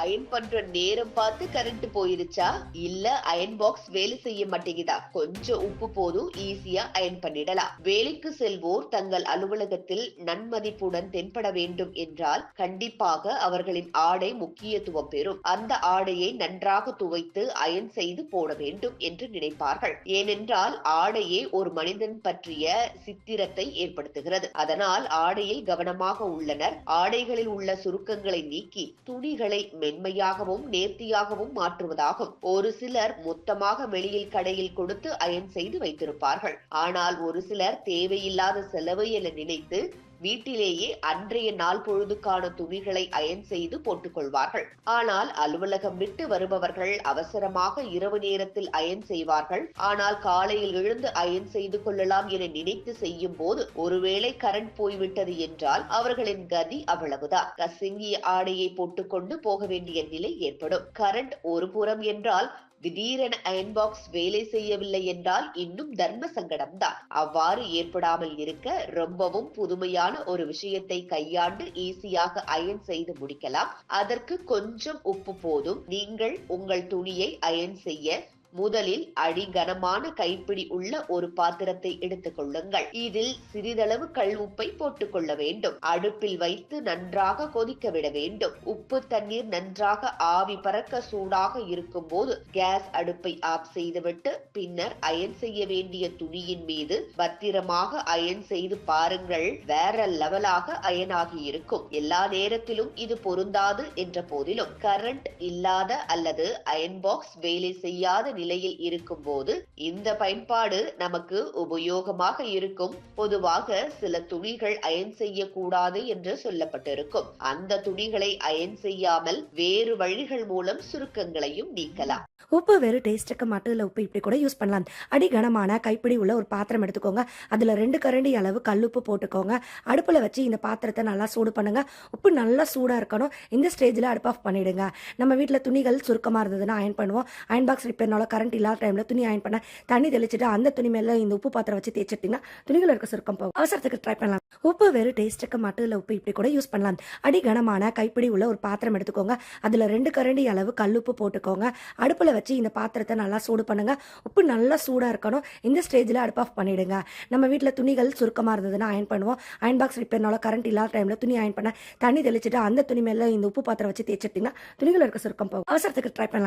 Iron பண்ற நேரம் பார்த்து கரண்ட் போயிருச்சா? இல்ல அயன் பாக்ஸ் வேலை செய்ய மாட்டேங்குதா? கொஞ்சம் உப்பு போதும் ஈஸியா அயன் பண்ணிடலாம். வேலைக்கு செல்வோர் தங்கள் அலுவலகத்தில் நன்மதிப்புடன் தென்பட வேண்டும் என்றால் கண்டிப்பாக அவர்களின் ஆடை முக்கியத்துவம் பெறும். அந்த ஆடையை நன்றாக துவைத்து அயன் செய்து போட வேண்டும் என்று நினைப்பார்கள். ஏனென்றால் ஆடையே ஒரு மனிதன் பற்றிய சித்திரத்தை ஏற்படுத்துகிறது. அதனால் ஆடையில் கவனமாக உள்ளனர். ஆடைகளில் உள்ள சுருக்கங்களை நீக்கி துணிகளை மென்மையாகவும் நேர்த்தியாகவும் மாற்றுவதாகும். ஒரு சிலர் மொத்தமாக வெளியில் கடையில் கொடுத்து அயன் செய்து வைத்திருப்பார்கள். ஆனால் ஒரு சிலர் தேவையில்லாத செலவு என நினைத்து வீட்டிலேயே அன்றைய நாள் பொழுதுக்கான துணிகளை அயன் செய்து போட்டுக்கொள்வார்கள். ஆனால் அலுவலகம் விட்டு வருபவர்கள் அவசரமாக இரவு நேரத்தில் அயன் செய்வார்கள். ஆனால் காலையில் எழுந்து அயன் செய்து கொள்ளலாம் என நினைத்து செய்யும் போது ஒருவேளை கரண்ட் போய்விட்டது என்றால் அவர்களின் கதி அவ்வளவுதான். கசிங்கிய ஆடையை போட்டுக்கொண்டு போக வேண்டிய நிலை ஏற்படும். கரண்ட் ஒரு புறம் என்றால் திடீரென அயன் பாக்ஸ் வேலை செய்யவில்லை என்றால் இன்னும் தர்ம சங்கடம்தான். அவ்வாறு ஏற்படாமல் இருக்க ரொம்பவும் புதுமையான ஒரு விஷயத்தை கையாண்டு ஈஸியாக அயன் செய்து முடிக்கலாம். அதற்கு கொஞ்சம் உப்பு போதும். நீங்கள் உங்கள் துணியை அயன் செய்ய முதலில் அடிகனமான கைப்பிடி உள்ள ஒரு பாத்திரத்தை எடுத்துக் கொள்ளுங்கள். இதில் சிறிதளவு கல் உப்பை போட்டுக் கொள்ள வேண்டும். அடுப்பில் வைத்து நன்றாக கொதிக்க விட வேண்டும். உப்பு தண்ணீர் நன்றாக ஆவி பறக்க சூடாக இருக்கும் போது கேஸ் அடுப்பை ஆஃப் செய்துவிட்டு பின்னர் அயன் செய்ய வேண்டிய துணியின் மீது பத்திரமாக அயன் செய்து பாருங்கள். வேற லெவலாக அயனாகி இருக்கும். எல்லா நேரத்திலும் இது பொருந்தாது என்ற போதிலும் கரண்ட் இல்லாத அல்லது அயன் பாக்ஸ் வேலை செய்யாத நிலையில் இருக்கும் போது இந்த பயன்பாடு நமக்கு உபயோகமாக இருக்கும். பொதுவாக சில துணிகள் அயன் செய்யக்கூடாது என்று சொல்லப்பட்டிருக்கும். அந்த துணிகளை அயன் செய்யாமல் வேறு வழிகள் மூலம் சுருக்கங்களையும் நீக்கலாம். உப்பு வெறும் டேஸ்ட்டுக்கு மட்டும் இல்லை உப்பு இப்படி கூட யூஸ் பண்ணலாம். அடி கனமான கைப்பிடி உள்ள ஒரு பாத்திரம் எடுத்துக்கோங்க. அதில் ரெண்டு கரண்டி அளவு கல்லுப்பு போட்டுக்கோங்க. அடுப்பில் வச்சு இந்த பாத்திரத்தை நல்லா சூடு பண்ணுங்க. உப்பு நல்லா சூடாக இருக்கணும். இந்த ஸ்டேஜில் அடுப்பு ஆஃப் பண்ணிவிடுங்க நம்ம வீட்டில் துணிகள் சுருக்கமாக இருந்ததுன்னா அயன் பண்ணுவோம். அயன் பாக்ஸ் ரிப்பேர்னால கரண்ட் இல்லாத டைமில் துணி அயன் பண்ண தண்ணி தெளிச்சுட்டு அந்த துணி மேலே இந்த உப்பு பாத்திரம் வச்சு தேய்ச்சிட்டிங்கன்னா துணிகள் இருக்க சுருக்கம் போகும். அவசரத்துக்கு ட்ரை பண்ணலாம். உப்பு வெறும் டேஸ்ட்டுக்கு மட்டும் இல்லை உப்பு இப்படி கூட யூஸ் பண்ணலாம். அடி கனமான கைப்பிடி உள்ள ஒரு பாத்திரம் எடுத்துக்கோங்க. அதில் ரெண்டு கரண்டி அளவு கல்லுப்பு போட்டுக்கோங்க. அடுப்பில் வச்சு இந்த பாத்திரத்தை நல்லா சூடு பண்ணுங்க. உப்பு நல்லா சூடாக இருக்கணும். இந்த ஸ்டேஜில் அடுப்பு ஆஃப் பண்ணிடுங்க. நம்ம வீட்டில் துணிகள் சுருக்கமாக இருந்ததுன்னா அயன் பண்ணுவோம். அயன் பாக்ஸ் ரிப்பேர்னால கரண்ட் இல்லாத டைமில் துணி அயன் பண்ண தண்ணி தெளிச்சுட்டு அந்த துணி மேலே இந்த உப்பு பாத்திரம் வச்சு தேய்ச்சிட்டிங்கன்னா துணிகள் இருக்க சுருக்கம் போகும். அவசரத்துக்கு ட்ரை பண்ணலாம்.